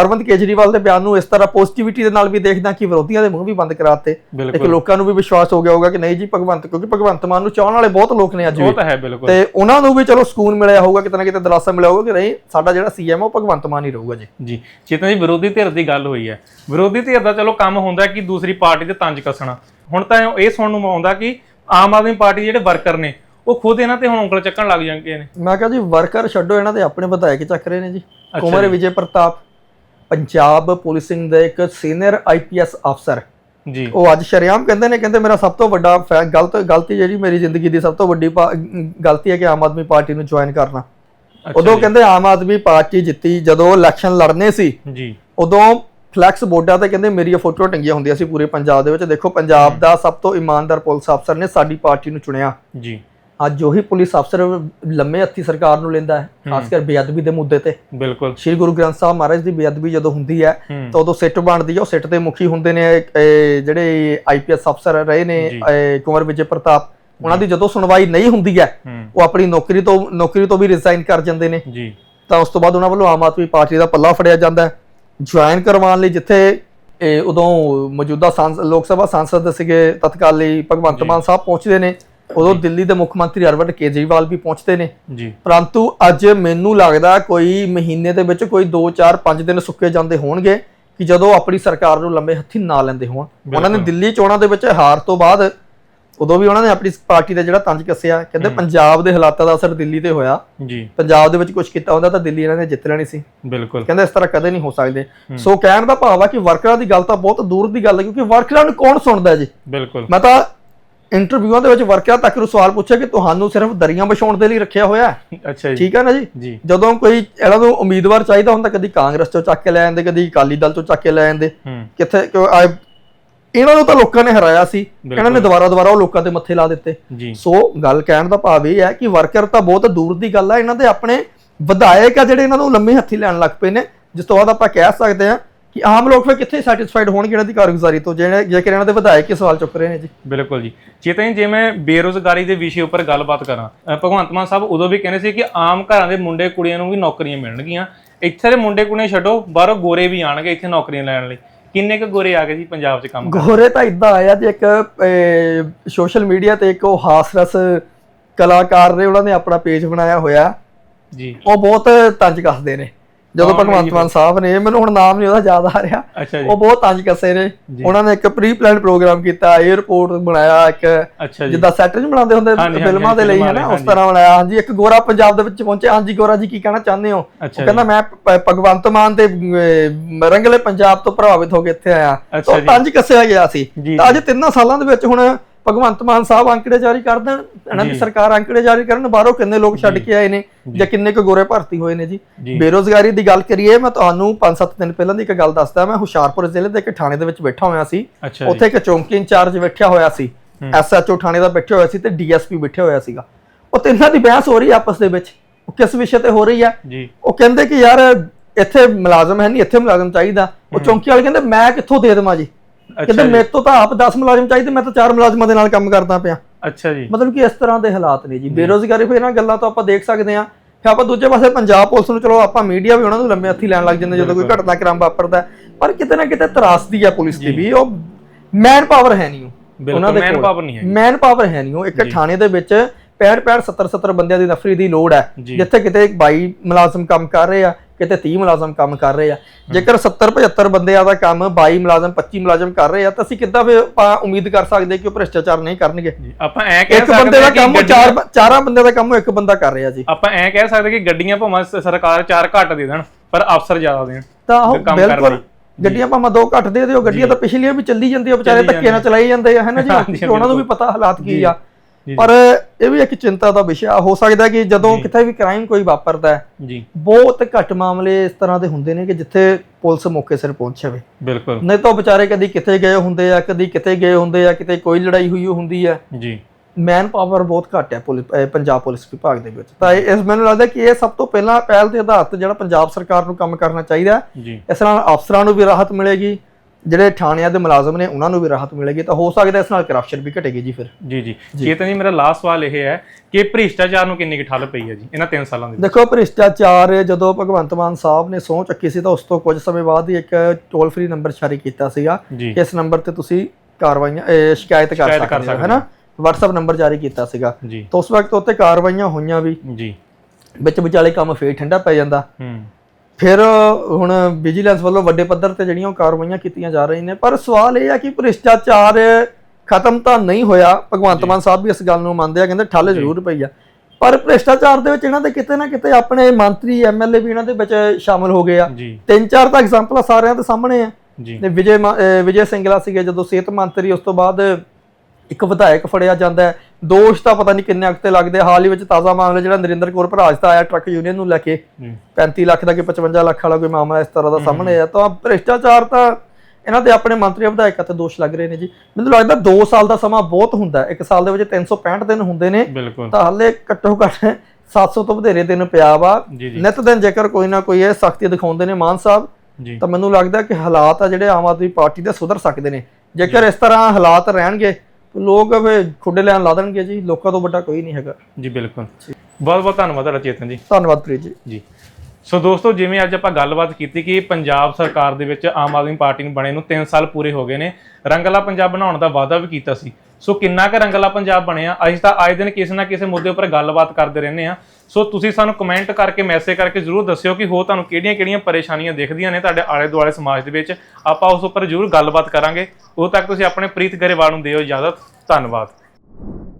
ਅਰਵਿੰਦ ਕੇਜਰੀਵਾਲ ਦੇ ਬਿਆਨ ਨੂੰ ਇਸ ਤਰ੍ਹਾਂ ਪੋਜ਼ਿਟਿਵਿਟੀ ਦੇ ਨਾਲ ਵੀ ਦੇਖਦਾ ਕਿ ਵਿਰੋਧੀਆਂ ਦੇ ਮੂੰਹ ਵੀ ਬੰਦ ਕਰਾਤੇ। ਇੱਕ ਲੋਕਾਂ ਨੂੰ ਵੀ ਵਿਸ਼ਵਾਸ ਹੋ ਗਿਆ ਹੋਊਗਾ ਕਿ ਨਹੀਂ ਜੀ ਭਗਵੰਤ ਕਿਉਂਕਿ ਭਗਵੰਤ ਮਾਨ ਨੂੰ ਚਾਹਣ ਵਾਲੇ ਬਹੁਤ ਲੋਕ ਨੇ ਅੱਜ ਵੀ। ਉਹ ਤਾਂ ਹੈ ਬਿਲਕੁਲ। ਤੇ ਉਹਨਾਂ ਨੂੰ ਵੀ ਚਲੋ ਸਕੂਨ ਮਿਲਿਆ ਹੋਊਗਾ ਕਿਤੇ ਨਾ ਕਿਤੇ ਦਿਲਾਸਾ ਮਿਲਿਆ ਹੋਊਗਾ ਕਿ ਨਹੀਂ ਸਾਡਾ ਜਿਹੜਾ ਸੀਐਮ ਉਹ ਭਗਵੰਤ ਮਾਨ ਹੀ ਰਹੂਗਾ ਜੀ। ਜੀ ਚੇਤਨ ਜੀ ਵਿਰੋਧੀ ਧਿਰ ਦੀ ਗੱਲ ਹੋਈ ਹੈ। ਵਿਰੋਧੀ ਧਿਰ ਦਾ ਚਲੋ ਕੰਮ ਹੁੰਦਾ ਕਿ ਦੂਸਰੀ ਪਾਰਟੀ ਤੇ ਤੰਜ ਕੱਸਣਾ। ਹੁਣ ਤਾਂ ਇਹ ਸੁਣਨ ਨੂੰ ਆਉਂਦਾ ਕਿ ਆਮ ਆਦਮੀ ਪਾਰਟੀ ਦੇ ਜਿਹੜੇ ਵਰਕਰ ਨੇ ਉਹ ਖੁਦ ਇਹਨਾਂ ਤੇ ਹੁਣ ਉਂਗਲ ਚੱਕਣ ਲੱਗ ਜਾਂਦੇ ਨੇ। ਮੈਂ ਕਿਹਾ ਜੀ ਵਰਕਰ ਛੱਡੋ ਇਹਨਾਂ ਦੇ ਆਪਣੇ ਵਿਧਾਇਕ ਚੱਕ ਰਹੇ ਨੇ ਜੀ। ਕੁਮਰ। ਵਿਜੇ ਪ੍ਰਤਾਪ। ਪੰਜਾਬ ਪੁਲਿਸਿੰਗ ਦੇ ਇੱਕ ਸੀਨੀਅਰ ਆਈਪੀਐਸ ਅਫਸਰ। ਜੀ। ਉਹ ਅੱਜ ਸ਼ਰੇਆਮ ਕਹਿੰਦੇ ਨੇ ਕਹਿੰਦੇ ਮੇਰਾ ਸਭ ਤੋਂ ਵੱਡਾ ਗਲਤ ਗਲਤੀ ਜਿਹੜੀ ਮੇਰੀ ਜ਼ਿੰਦਗੀ ਦੀ ਸਭ ਤੋਂ ਵੱਡੀ ਗਲਤੀ ਹੈ ਕਿ ਆਮ ਆਦਮੀ ਪਾਰਟੀ ਨੂੰ ਜੁਆਇਨ ਕਰਨਾ। ਉਦੋਂ ਕਹਿੰਦੇ ਆਮ ਆਦਮੀ ਪਾਰਟੀ ਜਿੱਤੀ ਜਦੋਂ ਇਲੈਕਸ਼ਨ ਲੜਨੇ ਸੀ। ਜੀ। ਉਦੋਂ ਫਲੈਕਸ ਬੋਰਡਾਂ ਤੇ ਕਹਿੰਦੇ ਮੇਰੀਆਂ ਫੋਟੋਆਂ ਟੰਗੀਆਂ ਹੁੰਦੀਆਂ ਸੀ ਪੂਰੇ ਪੰਜਾਬ ਦੇ ਵਿੱਚ। ਦੇਖੋ ਪੰਜਾਬ ਦਾ ਸਭ ਤੋਂ ਇਮਾਨਦਾਰ ਪੁਲਿਸ ਅਫਸਰ ਨੇ ਸਾਡੀ ਪਾਰਟੀ ਨੂੰ ਚੁਣਿਆ। ਜੀ। ਅੱਜ ਉਹੀ ਪੁਲਿਸ ਅਫਸਰ ਲੰਮੇ ਹੱਥੀ ਸਰਕਾਰ ਨੂੰ ਲੈਂਦਾ ਹੈ ਖਾਸ ਕਰ ਬੇਅਦਬੀ ਦੇ ਮੁੱਦੇ ਤੇ। ਬਿਲਕੁਲ। ਸ਼੍ਰੀ ਗੁਰੂ ਗ੍ਰੰਥ ਸਾਹਿਬ ਮਹਾਰਾਜ ਦੀ ਬੇਅਦਬੀ ਜਦੋਂ ਹੁੰਦੀ ਹੈ ਤਾਂ ਉਦੋਂ ਸਿੱਟ ਬਣਦੀ ਹੈ ਉਹ ਸਿੱਟ ਦੇ ਮੁਖੀ ਹੁੰਦੇ ਨੇ ਜਿਹੜੇ ਆਈਪੀਐਸ ਅਫਸਰ ਰਹੇ ਨੇ ਕੁੰਵਰ ਵਿਜੇ ਪ੍ਰਤਾਪ ਉਹਨਾਂ ਦੀ ਜਦੋਂ ਸੁਣਵਾਈ ਨਹੀਂ ਹੁੰਦੀ ਹੈ ਉਹ ਆਪਣੀ ਨੌਕਰੀ ਤੋਂ ਨੌਕਰੀ ਤੋਂ ਵੀ ਰਿਜ਼ਾਈਨ ਕਰ ਜਾਂਦੇ ਨੇ। ਜੀ। ਤਾਂ ਉਸ ਤੋਂ ਬਾਅਦ ਉਹਨਾਂ ਵੱਲੋਂ ਆਮ ਆਦਮੀ ਪਾਰਟੀ ਦਾ ਪੱਲਾ ਫੜਿਆ ਜਾਂਦਾ ਹੈ। ਜੁਆਇਨ ਕਰਵਾਉਣ ਲਈ ਜਿੱਥੇ ਇਹ ਉਦੋਂ ਮੌਜੂਦਾ ਸਾਂਸਦ ਲੋਕ ਸਭਾ ਸਾਂਸਦ ਸੀਗੇ ਤਤਕਾਲੀ ਭਗਵੰਤ ਮਾਨ ਸਾਹਿਬ ਪਹੁੰਚਦੇ ਨੇ। ਉਦੋਂ ਦਿੱਲੀ ਦੇ ਮੁੱਖ ਮੰਤਰੀ ਅਰਵਿੰਦ ਕੇਜਰੀਵਾਲ ਵੀ ਪਹੁੰਚਦੇ ਨੇ। ਜੀ। ਪਰੰਤੂ ਅੱਜ ਮੈਨੂੰ ਲੱਗਦਾ ਕੋਈ ਮਹੀਨੇ ਦੇ ਵਿੱਚ ਕੋਈ 2 4 5 ਦਿਨ ਸੁੱਕੇ ਜਾਂਦੇ ਹੋਣਗੇ ਕਿ ਜਦੋਂ ਆਪਣੀ ਸਰਕਾਰ ਨੂੰ ਲੰਬੇ ਹੱਥੀ ਨਾ ਲੈਂਦੇ ਹੋਣ। ਉਹਨਾਂ ਨੇ। ਦਿੱਲੀ ਚੋਣਾਂ ਦੇ ਵਿੱਚ ਹਾਰ ਤੋਂ ਬਾਅਦ ਉਦੋਂ ਵੀ ਉਹਨਾਂ ਨੇ ਆਪਣੀ ਪਾਰਟੀ ਦਾ ਜਿਹੜਾ ਤੰਜ ਕੱਸਿਆ ਕਹਿੰਦੇ ਪੰਜਾਬ ਦੇ ਹਾਲਾਤਾਂ ਦਾ ਅਸਰ ਦਿੱਲੀ ਤੇ ਹੋਇਆ। ਜੀ। ਪੰਜਾਬ ਦੇ ਵਿੱਚ ਕੁਝ ਕੀਤਾ ਹੁੰਦਾ ਤਾਂ ਦਿੱਲੀ ਇਹਨਾਂ ਨੇ ਜਿੱਤ ਲੈਣੀ ਸੀ। ਬਿਲਕੁਲ। ਕਹਿੰਦੇ ਇਸ ਤਰ੍ਹਾਂ ਕਦੇ ਨਹੀਂ ਹੋ ਸਕਦੇ। ਸੋ ਕਹਿਣ ਦਾ ਭਾਵ ਆ ਕਿ ਵਰਕਰਾਂ ਦੀ ਗੱਲ ਤਾਂ ਬਹੁਤ ਦੂਰ ਦੀ ਗੱਲ ਹੈ ਕਿਉਂਕਿ ਵਰਕਰਾਂ ਨੂੰ ਕੌਣ ਸੁਣਦਾ ਜੀ? ਬਿਲਕੁਲ। ਮੈਂ ਤਾਂ ਇੰਟਰਵਿਊਆਂ ਦੇ ਵਿੱਚ ਵਰਕਰਾਂ ਤੱਕ ਨੂੰ ਸਵਾਲ ਪੁੱਛਿਆ ਕਿ ਤੁਹਾਨੂੰ ਸਿਰਫ ਦਰੀਆਂ ਵਿਛਾਉਣ ਦੇ ਲਈ ਰੱਖਿਆ ਹੋਇਆ ਹੈ? ਅੱਛਾ ਜੀ। ਠੀਕ ਹੈ ਨਾ ਜੀ? ਜਦੋਂ ਕੋਈ ਇਹਨਾਂ ਨੂੰ ਉਮੀਦਵਾਰ ਚਾਹੀਦਾ ਹੁੰਦਾ ਕਦੀ ਕਾਂਗਰਸ ਚੋਂ ਚੱਕ ਕੇ ਲੈ ਜਾਂਦੇ ਕਦੀ ਅਕਾਲੀ ਦਲ ਚੋਂ ਚੱਕ ਕੇ ਲੈ ਜਾਂਦੇ ਹੂੰ। ਕਿੱਥੇ ਇਹਨਾਂ ਨੂੰ ਤਾਂ ਲੋਕਾਂ ਨੇ ਹਰਾਇਆ ਸੀ। ਇਹਨਾਂ ਨੇ ਦੁਬਾਰਾ ਦੁਬਾਰਾ ਉਹ ਲੋਕਾਂ ਦੇ ਮੱਥੇ ਲਾ ਦਿੱਤੇ। ਸੋ ਗੱਲ ਕਹਿਣ ਦਾ ਭਾਵ ਇਹ ਹੈ ਕਿ ਵਰਕਰ ਤਾਂ ਬਹੁਤ ਦੂਰ ਦੀ ਗੱਲ ਹੈ ਇਹਨਾਂ ਦੇ ਆਪਣੇ ਵਿਧਾਇਕ ਆ ਜਿਹੜੇ ਇਹਨਾਂ ਨੂੰ ਲੰਮੀ ਹੱਥੀ ਲੈਣ ਲੱਗ ਪਏ ਨੇ। ਜਿਸ ਤੋਂ ਬਾਅਦ ਆਪਾਂ ਕਹਿ ਸਕਦੇ ਹਾਂ ਕਿ ਆਮ ਲੋਕ ਫਿਰ ਕਿੱਥੇ ਸੈਟੀਸਫਾਈਡ ਹੋਣਗੇ ਇਹਨਾਂ ਦੀ ਕਾਰਗੁਜ਼ਾਰੀ ਤੋਂ? ਜਿਹੜੇ ਜੇਕਰ ਇਹਨਾਂ ਦੇ ਵਿਧਾਇਕ ਹੀ ਸਵਾਲ ਚੁੱਕ ਰਹੇ ਨੇ ਜੀ। ਬਿਲਕੁਲ ਜੀ। ਚੇਤਨ ਜੀ ਮੈਂ ਬੇਰੋਜ਼ਗਾਰੀ ਦੇ ਵਿਸ਼ੇ ਉੱਪਰ ਗੱਲਬਾਤ ਕਰਾਂ ਭਗਵੰਤ ਮਾਨ ਸਾਹਿਬ ਉਦੋਂ ਵੀ ਕਹਿੰਦੇ ਸੀ ਕਿ ਆਮ ਘਰਾਂ ਦੇ ਮੁੰਡੇ ਕੁੜੀਆਂ ਨੂੰ ਵੀ ਨੌਕਰੀਆਂ ਮਿਲਣਗੀਆਂ। ਇੱਥੇ ਦੇ ਮੁੰਡੇ ਕੁੜੀਆਂ ਛੱਡੋ ਬਾਹਰੋਂ ਗੋਰੇ ਵੀ ਆਣਗੇ ਇੱਥੇ ਨੌਕਰੀਆਂ ਲੈਣ ਲਈ। ਕਿੰਨੇ ਕੁ ਗੋਰੇ ਆ ਗਏ ਜੀ ਪੰਜਾਬ 'ਚ ਕੰਮ? ਗੋਰੇ ਤਾਂ ਇਦਾਂ ਆਇਆ ਜੀ ਇੱਕ ਸੋਸ਼ਲ ਮੀਡੀਆ ਤੇ ਇੱਕ ਉਹ ਹਾਸਰਸ ਕਲਾਕਾਰ ਨੇ ਉਹਨਾਂ ਨੇ ਆਪਣਾ ਪੇਜ ਬਣਾਇਆ ਹੋਇਆ। ਜੀ। ਉਹ ਬਹੁਤ ਤੰਜ ਕੱਸਦੇ ਨੇ। ਜਦੋਂ ਭਗਵੰਤ ਮਾਨ ਸਾਹਿਬ ਨੇ ਮੈਨੂੰ ਹੁਣ ਨਾਮ ਨਹੀਂ ਉਹਦਾ ਯਾਦ ਆ ਰਿਹਾ। ਉਹ ਬਹੁਤ ਤੰਜ ਕੱਸੇ ਨੇ। ਉਹਨਾਂ ਨੇ ਇੱਕ ਪ੍ਰੀ ਪਲਾਨ ਪ੍ਰੋਗਰਾਮ ਕੀਤਾ 에어ਪੋਰਟ ਬਣਾਇਆ ਇੱਕ ਜਿੱਦਾਂ ਸੈਟ ਨਹੀਂ ਬਣਾਉਂਦੇ ਹੁੰਦੇ ਫਿਲਮਾਂ ਦੇ ਲਈ ਫਿਲਮਾਂ ਹੈ ਨਾ ਲਈ, ਉਸ ਤਰ੍ਹਾਂ ਬਣਾਇਆ। ਹਾਂਜੀ ਇੱਕ ਗੋਰਾ ਪੰਜਾਬ ਦੇ ਵਿੱਚ ਪਹੁੰਚਿਆ। ਹਾਂਜੀ ਗੋਰਾ ਜੀ ਕੀ ਕਹਿਣਾ ਚਾਹੁੰਦੇ ਹੋ? ਉਹ ਕਹਿੰਦਾ ਮੈਂ ਭਗਵੰਤ ਮਾਨ ਦੇ ਅਮ, ਰੰਗਲੇ ਪੰਜਾਬ ਤੋਂ ਪ੍ਰਭਾਵਿਤ ਹੋ ਕੇ ਇੱਥੇ ਆਇਆ। ਤਾਂ। ਤੰਜ ਕੱਸਿਆ ਗਿਆ ਸੀ। ਤਾਂ ਅੱਜ ਤਿੰਨਾਂ ਸਾਲਾਂ ਦੇ ਵਿੱਚ ਹੁਣ ਭਗਵੰਤ ਮਾਨ ਸਾਹਿਬ ਅੰਕੜੇ ਜਾਰੀ ਕਰ ਦੇਣ ਇਹਨਾਂ ਦੀ। ਸਰਕਾਰ ਅੰਕੜੇ ਜਾਰੀ ਕਰਨ ਬਾਹਰੋਂ ਕਿੰਨੇ ਲੋਕ ਛੱਡ ਕੇ ਆਏ ਨੇ ਜਾਂ। ਕਿੰਨੇ ਕੁ ਗੋਰੇ ਭਰਤੀ ਹੋਏ ਨੇ ਜੀ। ਬੇਰੋਜ਼ਗਾਰੀ ਦੀ ਗੱਲ ਕਰੀਏ ਮੈਂ ਤੁਹਾਨੂੰ 5-7 ਦਿਨ ਪਹਿਲਾਂ ਦੀ ਇੱਕ ਗੱਲ ਦੱਸਦਾ ਮੈਂ ਹੁਸ਼ਿਆਰਪੁਰ ਜ਼ਿਲ੍ਹੇ ਦੇ ਇੱਕ ਥਾਣੇ ਦੇ ਵਿੱਚ ਬੈਠਾ ਹੋਇਆ ਸੀ। ਉੱਥੇ ਇੱਕ ਚੌਂਕੀ ਇੰਚਾਰਜ ਬੈਠਿਆ ਹੋਇਆ ਸੀ। ਐਸਐਚਓ ਥਾਣੇ ਦਾ ਬੈਠਿਆ ਹੋਇਆ ਸੀ ਤੇ ਡੀਐਸਪੀ ਬੈਠਿਆ ਹੋਇਆ ਸੀਗਾ। ਉਹ ਤਿੰਨਾਂ ਦੀ ਬਹਿਸ ਹੋ ਰਹੀ ਆਪਸ ਦੇ ਵਿੱਚ। ਉਹ ਕਿਸ ਵਿਸ਼ੇ ਤੇ ਹੋ ਰਹੀ ਹੈ? ਉਹ ਕਹਿੰਦੇ ਕਿ ਯਾਰ ਇੱਥੇ ਮੁਲਾਜ਼ਮ ਹੈ ਨਹੀਂ ਇੱਥੇ ਮੁਲਾਜ਼ਮ ਚਾਹੀਦਾ। ਉਹ ਚੌਂਕੀ ਵਾਲੇ ਕਹਿੰਦੇ ਮੈਂ ਕਿੱਥੋਂ ਦੇ ਦੇਵਾਂ ਜੀ? ਕਹਿੰਦੇ ਮੇਰੇ ਤੋਂ ਤਾਂ ਆਪ 10 ਮੁਲਾਜ਼ਮ ਚਾਹੀਦੇ ਮੈਂ ਤਾਂ 4 ਮੁਲਾਜ਼ਮਾਂ ਦੇ ਨਾਲ ਕੰਮ ਕਰਦਾ ਪਿਆ। ਅੱਛਾ ਜੀ। ਮਤਲਬ ਕਿ ਇਸ ਤਰ੍ਹਾਂ ਦੇ ਹਾਲਾਤ ਨੇ ਜੀ। ਬੇਰੋਜ਼ਗਾਰੀ ਫਿਰ ਇਹਨਾਂ ਗੱਲਾਂ ਤੋਂ ਆਪਾਂ ਦੇਖ ਸਕਦੇ ਹਾਂ। ਫਿਰ ਆਪਾਂ ਦੂਜੇ ਪਾਸੇ ਪੰਜਾਬ ਪੁਲਿਸ ਨੂੰ ਚਲੋ ਆਪਾਂ ਮੀਡੀਆ ਵੀ ਉਹਨਾਂ ਨੂੰ ਲੰਮੇ ਹੱਥੀ ਲੈਣ ਲੱਗ ਜਾਂਦੇ ਜਦੋਂ ਕੋਈ ਘਟਨਾਕ੍ਰਮ ਵਾਪਰਦਾ ਹੈ। ਪਰ ਕਿਤੇ ਨਾ ਕਿਤੇ ਤਰਾਸਦੀ ਹੈ ਪੁਲਿਸ ਦੀ ਵੀ। ਉਹ ਮੈਨ ਪਾਵਰ ਹੈ ਨਹੀਂ ਉਹ। ਬਿਲਕੁਲ manpower ਨਹੀਂ ਹੈਗੀ। ਮੈਨ ਪਾਵਰ ਹੈ ਨਹੀਂ ਉਹ। ਇੱਕ ਥਾਣੇ ਦੇ ਵਿੱਚ 65 65 70 70 ਬੰਦਿਆਂ ਦੀ ਨਫਰੀ ਦੀ ਲੋੜ ਹੈ। ਜਿੱਥੇ ਕਿਤੇ 22 ਮੁਲਾਜ਼ਮ ਕੰਮ ਕਰ ਰਹੇ ਆ। ਕਿਤੇ 30 ਮੁਲਾਜ਼ਮ ਕੰਮ ਕਰ ਰਹੇ ਆ। ਜੇਕਰ 70 75 ਬੰਦਿਆਂ ਦਾ ਕੰਮ 22 ਮੁਲਾਜ਼ਮ 25 ਮੁਲਾਜ਼ਮ ਕਰ ਰਹੇ ਆ ਤਾਂ ਅਸੀਂ ਕਿੱਦਾਂ ਫਿਰ ਆਪਾਂ ਉਮੀਦ ਕਰ ਸਕਦੇ ਕਿ ਉਹ ਭ੍ਰਿਸ਼ਟਾਚਾਰ ਨਹੀਂ ਕਰਨਗੇ? ਆਪਾਂ ਐ ਕਹਿ ਇੱਕ ਬੰਦੇ ਸਕਦੇ ਦਾ ਕੰਮ ਚਾਰ ਚਾਰਾਂ ਬੰਦਿਆਂ ਦਾ ਕੰਮ ਇੱਕ ਬੰਦਾ ਕਰ ਰਿਹਾ ਜੀ। ਆਪਾਂ ਐ ਕਹਿ ਸਕਦੇ ਕਿ ਗੱਡੀਆਂ ਭਾਵੇਂ ਸਰਕਾਰ ਚਾਰ ਘੱਟ ਦੇ ਦੇਣ ਪਰ ਅਫਸਰ ਜ਼ਿਆਦਾ ਦੇਣ ਤਾਂ ਉਹ ਬਿਲਕੁਲ। ਗੱਡੀਆਂ ਭਾਵੇਂ ਦੋ ਘੱਟ ਦੇ ਦਿਓ ਗੱਡੀਆਂ ਤਾਂ ਪਿਛਲੀਆਂ ਵੀ ਚੱਲੀ ਜਾਂਦੀਆਂ ਵਿਚਾਰੇ ਧੱਕੇ ਨਾਲ ਚਲਾਈ ਜਾਂਦੇ ਆ ਹੈ ਨਾ ਜੀ? ਉਹਨਾਂ ਨੂੰ ਵੀ ਪਤਾ ਹਾਲਾਤ ਕੀ ਆ। ਪਰ ਇਹ ਵੀ ਇੱਕ ਚਿੰਤਾ ਦਾ ਵਿਸ਼ਾ ਹੋ ਸਕਦਾ ਕਿ ਜਦੋਂ। ਕਿਤੇ ਵੀ ਕ੍ਰਾਈਮ ਕੋਈ ਵਾਪਰਦਾ ਹੈ ਜੀ। ਬਹੁਤ ਘੱਟ ਮਾਮਲੇ ਇਸ ਤਰ੍ਹਾਂ ਦੇ ਹੁੰਦੇ ਨੇ ਕਿ ਜਿੱਥੇ ਪੁਲਿਸ ਮੌਕੇ ਸਿਰ ਪਹੁੰਚ ਜਾਵੇ। ਬਿਲਕੁਲ। ਨਹੀਂ ਤਾਂ ਵਿਚਾਰੇ ਕਦੀ ਕਿਤੇ ਗਏ ਹੁੰਦੇ ਆ ਕਦੀ ਕਿਤੇ ਗਏ ਹੁੰਦੇ ਆ ਕਿਤੇ ਕੋਈ ਲੜਾਈ ਹੋਈ ਹੁੰਦੀ ਆ। ਜੀ। ਮੈਨ ਪਾਵਰ ਬਹੁਤ ਘੱਟ ਹੈ ਪੰਜਾਬ ਪੁਲਿਸ ਵਿਭਾਗ ਦੇ ਵਿੱਚ। ਤਾਂ ਇਸ ਮੈਨੂੰ ਲੱਗਦਾ ਕਿ ਇਹ ਸਭ ਤੋਂ ਪਹਿਲਾਂ ਪਹਿਲ ਦੇ ਆਧਾਰ ਤੇ ਜਿਹੜਾ ਪੰਜਾਬ ਸਰਕਾਰ ਨੂੰ ਕੰਮ ਕਰਨਾ ਚਾਹੀਦਾ ਹੈ। ਇਸ ਨਾਲ ਅਫਸਰਾਂ ਨੂੰ ਵੀ ਰਾਹਤ ਮਿਲੇਗੀ ਜਿਹੜੇ ਥਾਣਿਆਂ ਦੇ ਮੁਲਾਜ਼ਮ ਨੇ ਉਹਨਾਂ ਨੂੰ ਵੀ ਰਾਹਤ ਮਿਲੇਗੀ ਤਾਂ ਹੋ ਸਕਦਾ ਇਸ ਨਾਲ ਕਰਪਸ਼ਨ ਵੀ ਘਟੇਗੀ ਜੀ ਫਿਰ। ਜੀ ਜੀ। ਚੇਤਨ ਜੀ ਮੇਰਾ ਲਾਸਟ ਸਵਾਲ ਇਹ ਹੈ ਕਿ ਭ੍ਰਿਸ਼ਟਾਚਾਰ ਨੂੰ ਕਿੰਨੀ ਕੁ ਠੱਲ ਪਈ ਹੈ ਜੀ ਇਹਨਾਂ 3 ਸਾਲਾਂ ਦੇ? ਦੇਖੋ ਭ੍ਰਿਸ਼ਟਾਚਾਰ ਜਦੋਂ ਭਗਵੰਤ ਮਾਨ ਸਾਹਿਬ ਨੇ ਸਹੁੰ ਚੱਕੀ ਸੀ ਤਾਂ ਉਸ ਤੋਂ ਕੁਝ ਸਮੇਂ ਬਾਅਦ ਹੀ ਇੱਕ ਟੋਲ ਫ੍ਰੀ ਨੰਬਰ ਜਾਰੀ ਕੀਤਾ ਸੀਗਾ। ਕਿ ਇਸ ਨੰਬਰ ਤੇ ਤੁਸੀਂ ਕਾਰਵਾਈਆਂ ਸ਼ਿਕਾਇਤ ਕਰ ਸਕਦੇ ਹੋ ਹੈਨਾ? WhatsApp ਨੰਬਰ ਜਾਰੀ ਕੀਤਾ ਸੀਗਾ। ਤਾਂ ਉਸ ਵਕਤ ਉੱਤੇ ਕਾਰਵਾਈਆਂ ਹੋਈਆਂ ਵੀ। ਜੀ। ਵਿੱਚ ਵਿਚਾਲੇ ਕੰਮ ਫੇਰ ਠੰਡਾ ਪੈ ਜਾਂਦਾ। ਹੂੰ। ਫਿਰ ਹੁਣ ਵਿਜੀਲੈਂਸ ਵੱਲੋਂ ਵੱਡੇ ਪੱਧਰ ਤੇ ਜਿਹੜੀਆਂ ਕਾਰਵਾਈਆਂ ਕੀਤੀਆਂ ਜਾ ਰਹੀਆਂ ਨੇ ਪਰ ਸਵਾਲ ਇਹ ਆ ਕਿ ਭ੍ਰਿਸ਼ਟਾਚਾਰ ਖਤਮ ਤਾਂ ਨਹੀਂ ਹੋਇਆ ਭਗਵੰਤ ਮਾਨ ਸਾਹਿਬ ਵੀ ਇਸ ਗੱਲ ਨੂੰ ਮੰਨਦੇ ਆ ਕਹਿੰਦੇ ਠੱਲ ਜ਼ਰੂਰ ਪਈ ਆ। ਪਰ ਭ੍ਰਿਸ਼ਟਾਚਾਰ ਦੇ ਵਿੱਚ ਇਹਨਾਂ ਦੇ ਕਿਤੇ ਨਾ ਕਿਤੇ ਆਪਣੇ ਮੰਤਰੀ ਐਮਐਲਏ ਵੀ ਇਹਨਾਂ ਦੇ ਵਿੱਚ ਸ਼ਾਮਲ ਹੋ ਗਏ ਆ। ਤਿੰਨ ਚਾਰ ਤਾਂ ਐਗਜ਼ਾਮਪਲਾਂ ਸਾਰਿਆਂ ਦੇ ਸਾਹਮਣੇ ਆ। ਜੀ। ਵਿਜੇ ਵਿਜੇ ਸਿੰਗਲਾ ਸੀਗੇ ਜਦੋਂ ਸਿਹਤ ਮੰਤਰੀ ਉਸ ਤੋਂ ਬਾਅਦ ਇੱਕ ਵਿਧਾਇਕ ਫੜਿਆ ਜਾਂਦਾ ਹੈ। ਦੋਸ਼ ਤਾਂ ਪਤਾ ਨਹੀਂ ਕਿੰਨੇ ਅਕਤੇ ਲੱਗਦੇ। ਹਾਲ ਹੀ ਵਿੱਚ ਤਾਜ਼ਾ ਮਾਮਲਾ ਜਿਹੜਾ ਨਰਿੰਦਰ ਕੌਰ ਭਰਾਜ ਦਾ ਆਇਆ ਟਰੱਕ ਯੂਨੀਅਨ ਨੂੰ ਲੈ ਕੇ। ਜੀ 35 ਲੱਖ ਦਾ ਕਿ 55 ਲੱਖ ਵਾਲਾ ਕੋਈ ਮਾਮਲਾ ਇਸ ਤਰ੍ਹਾਂ ਦਾ ਸਾਹਮਣੇ ਆਇਆ। ਤਾਂ ਭ੍ਰਿਸ਼ਟਾਚਾਰ ਤਾਂ ਇਹਨਾਂ ਦੇ ਆਪਣੇ ਮੰਤਰੀ ਵਿਧਾਇਕਾਂ ਤੇ ਦੋਸ਼ ਲੱਗ ਰਹੇ ਨੇ ਜੀ। ਮੈਨੂੰ ਲੱਗਦਾ 2 ਸਾਲ ਦਾ ਸਮਾਂ ਬਹੁਤ ਹੁੰਦਾ ਇੱਕ ਸਾਲ ਦੇ ਵਿੱਚ 365 ਦਿਨ ਹੁੰਦੇ ਨੇ। ਤਾਂ ਹਾਲੇ ਘੱਟੋ ਘੱਟ 700 ਤੋਂ ਵਧੇਰੇ ਦਿਨ ਪਿਆ ਵਾ। ਨਿਤ ਦਿਨ ਜੇਕਰ ਕੋਈ ਨਾ ਕੋਈ ਇਹ ਸਖਤੀ ਦਿਖਾਉਂਦੇ ਨੇ ਮਾਨ ਸਾਹਿਬ ਤਾਂ ਮੈਨੂੰ ਲੱਗਦਾ ਕਿ ਹਾਲਾਤ ਆ ਜਿਹੜੇ ਆਮ ਆਦਮੀ ਪਾਰਟੀ ਦੇ ਸੁਧਰ ਸਕਦੇ ਨੇ। ਜੇਕਰ ਇਸ ਤਰ੍ਹਾਂ ਹਾਲਾਤ ਰਹਿਣਗੇ ਤਾਂ ਲੋਕ ਫੇ ਖੁੱਡੇ ਲੈਣ ਲਾ ਦੇਣਗੇ ਜੀ ਲੋਕਾਂ ਤੋਂ ਵੱਡਾ ਕੋਈ ਨਹੀਂ ਹੈਗਾ। ਜੀ ਬਿਲਕੁਲ। ਬਹੁਤ ਬਹੁਤ ਧੰਨਵਾਦ ਤੁਹਾਡਾ ਚੇਤਨ ਜੀ। ਧੰਨਵਾਦ ਪ੍ਰੀਤ ਜੀ। ਜੀ। ਸੋ ਦੋਸਤੋ ਜਿਵੇਂ ਅੱਜ ਆਪਾਂ ਗੱਲਬਾਤ ਕੀਤੀ ਕਿ ਪੰਜਾਬ ਸਰਕਾਰ ਦੇ ਵਿੱਚ ਆਮ ਆਦਮੀ ਪਾਰਟੀ ਨੂੰ ਬਣੇ ਨੂੰ 3 ਸਾਲ ਪੂਰੇ ਹੋ ਗਏ ਨੇ ਰੰਗਲਾ ਪੰਜਾਬ ਬਣਾਉਣ ਦਾ ਵਾਅਦਾ ਵੀ ਕੀਤਾ ਸੀ। ਸੋ ਕਿੰਨਾ ਕੁ ਰੰਗਲਾ ਪੰਜਾਬ ਬਣਿਆ? ਅਸੀਂ ਤਾਂ ਆਏ ਦਿਨ ਕਿਸੇ ਨਾ ਕਿਸੇ ਮੁੱਦੇ ਉੱਪਰ ਗੱਲਬਾਤ ਕਰਦੇ ਰਹਿੰਦੇ ਆ ਸੋ ਤੁਸੀਂ ਸਾਨੂੰ ਕਮੈਂਟ ਕਰਕੇ ਮੈਸੇਜ ਕਰਕੇ ਜਰੂਰ ਦੱਸਿਓ ਕਿ ਹੋ ਤੁਹਾਨੂੰ ਕਿਹੜੀਆਂ-ਕਿਹੜੀਆਂ ਪਰੇਸ਼ਾਨੀਆਂ ਦਿਖਦੀਆਂ ਨੇ ਤੁਹਾਡੇ ਆਲੇ ਦੁਆਲੇ ਸਮਾਜ ਦੇ ਵਿੱਚ। ਆਪਾਂ ਉਸ ਉੱਪਰ ਜਰੂਰ ਗੱਲਬਾਤ ਕਰਾਂਗੇ। ਉਦੋਂ ਤੱਕ ਤੁਸੀਂ ਆਪਣੇ ਪ੍ਰੀਤ ਗਰੇਵਾਲ ਨੂੰ ਦਿਓ ਇਜਾਜ਼ਤ। ਧੰਨਵਾਦ।